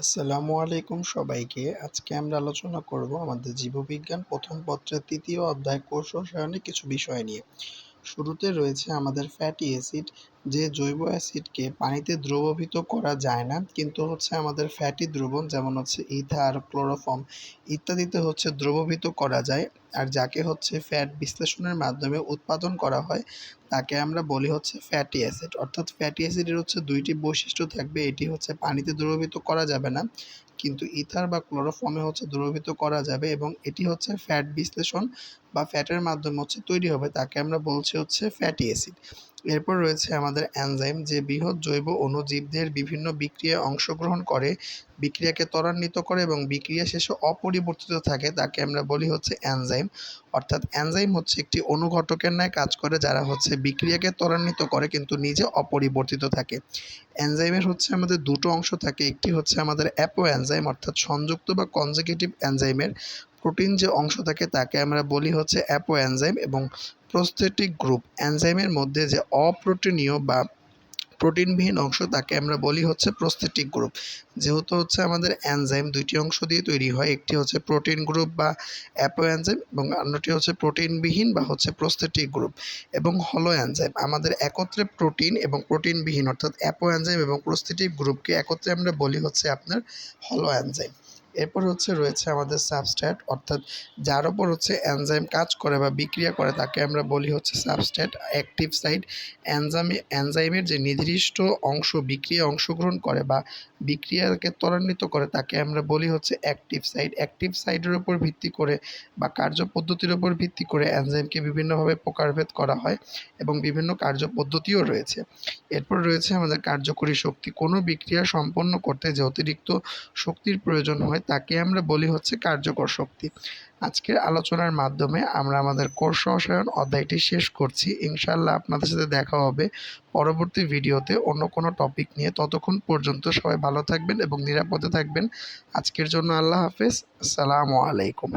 আসসালামু আলাইকুম সবাইকে। আজকে আমরা আলোচনা করব আমাদের জীববিজ্ঞান প্রথম পত্রের তৃতীয় অধ্যায় কোষ রসায়নে কিছু বিষয় নিয়ে। শুরুতে রয়েছে আমাদের ফ্যাটি অ্যাসিড যে জৈব অ্যাসিডকে পানিতে দ্রবীভূত করা যায় না, কিন্তু হচ্ছে আমাদের ফ্যাটি দ্রবণ যেমন হচ্ছে ইথার, ক্লোরোফর্ম ইত্যাদিতে হচ্ছে দ্রবীভূত করা যায়। আর যাকে হচ্ছে ফ্যাট বিশ্লেষণের মাধ্যমে উৎপাদন করা হয়, তাকে আমরা বলি হচ্ছে ফ্যাটি অ্যাসিড। অর্থাৎ ফ্যাটি অ্যাসিডের হচ্ছে দুইটি বৈশিষ্ট্য থাকবে, এটি হচ্ছে পানিতে দ্রবীভূত করা যাবে না, কিন্তু ইথার বা ক্লোরোফর্মে হচ্ছে দ্রবীভূত করা যাবে এবং এটি হচ্ছে ফ্যাট বিশ্লেষণ বা ফ্যাটের মাধ্যমে হচ্ছে তৈরি হবে, তাকে আমরা বলছি হচ্ছে ফ্যাটি অ্যাসিড। এরপর রয়েছে আমাদের অ্যানজাইম যে বৃহৎ জৈব অণুজীবদের বিভিন্ন বিক্রিয়ায় অংশগ্রহণ করে, বিক্রিয়াকে ত্বরান্বিত করে এবং বিক্রিয়া শেষে অপরিবর্তিত থাকে, তাকে আমরা বলি হচ্ছে অ্যানজাইম অর্থাৎ অ্যানজাইম হচ্ছে একটি অনুঘটকের ন্যায় কাজ করে, যারা হচ্ছে বিক্রিয়াকে ত্বরান্বিত করে কিন্তু নিজে অপরিবর্তিত থাকে। এনজাইমের হচ্ছে আমাদের দুটো অংশ থাকে, একটি হচ্ছে আমাদের অ্যাপো এনজাইম অর্থাৎ সংযুক্ত বা কনজেকিটিভ এনজাইমের প্রোটিন যে অংশ থাকে, তাকে আমরা বলি হচ্ছে অ্যাপো এনজাইম এবং প্রস্থেটিক গ্রুপ এনজাইমের মধ্যে যে অপ্রোটিনীয় বা প্রোটিনবিহীন অংশ, তাকে আমরা বলি হচ্ছে প্রস্থেটিক গ্রুপ। যেহেতু হচ্ছে আমাদের এনজাইম দুইটি অংশ দিয়ে তৈরি হয়, একটি হচ্ছে প্রোটিন গ্রুপ বা অ্যাপো এনজাইম এবং অন্যটি হচ্ছে প্রোটিনবিহীন বা হচ্ছে প্রস্থেটিক গ্রুপ এবং হলো এনজাইম আমাদের একত্রে প্রোটিন এবং প্রোটিনবিহীন অর্থাৎ অ্যাপো এনজাইম এবং প্রস্থেটিক গ্রুপকে একত্রে আমরা বলি হচ্ছে আপনার হলো এনজাইম এরপর হচ্ছে রয়েছে আমাদের সাবস্ট্যাট অর্থাৎ যার ওপর হচ্ছে এনজাইম কাজ করে বা বিক্রিয়া করে, তাকে আমরা বলি হচ্ছে সাবস্ট্যাট অ্যাক্টিভ সাইট। এনজামে এনজাইমের যে নির্দিষ্ট অংশ, বিক্রিয়া অংশগ্রহণ করে বা বিক্রিয়াকে ত্বরান্বিত করে, তাকে আমরা বলি হচ্ছে অ্যাক্টিভ সাইট। অ্যাক্টিভ সাইটের উপর ভিত্তি করে বা কার্যপদ্ধতির উপর ভিত্তি করে এনজাইমকে বিভিন্নভাবে প্রকারভেদ করা হয় এবং বিভিন্ন কার্যপদ্ধতিও রয়েছে। এরপর রয়েছে আমাদের কার্যকরী শক্তি। কোনো বিক্রিয়া সম্পন্ন করতে যে অতিরিক্ত শক্তির প্রয়োজন হয় তাকে আমরা বলি হচ্ছে কার্যকর শক্তি। আজকের আলোচনার মাধ্যমে আমরা আমাদের কোর্স রসায়ন অধ্যায়টি শেষ করছি। ইনশাল্লাহ আপনাদের সাথে দেখা হবে পরবর্তী ভিডিওতে অন্য কোনো টপিক নিয়ে। ততক্ষণ পর্যন্ত সবাই ভালো থাকবেন এবং নিরাপদে থাকবেন। আজকের জন্য আল্লাহ হাফেজ। আসসালামু আলাইকুম।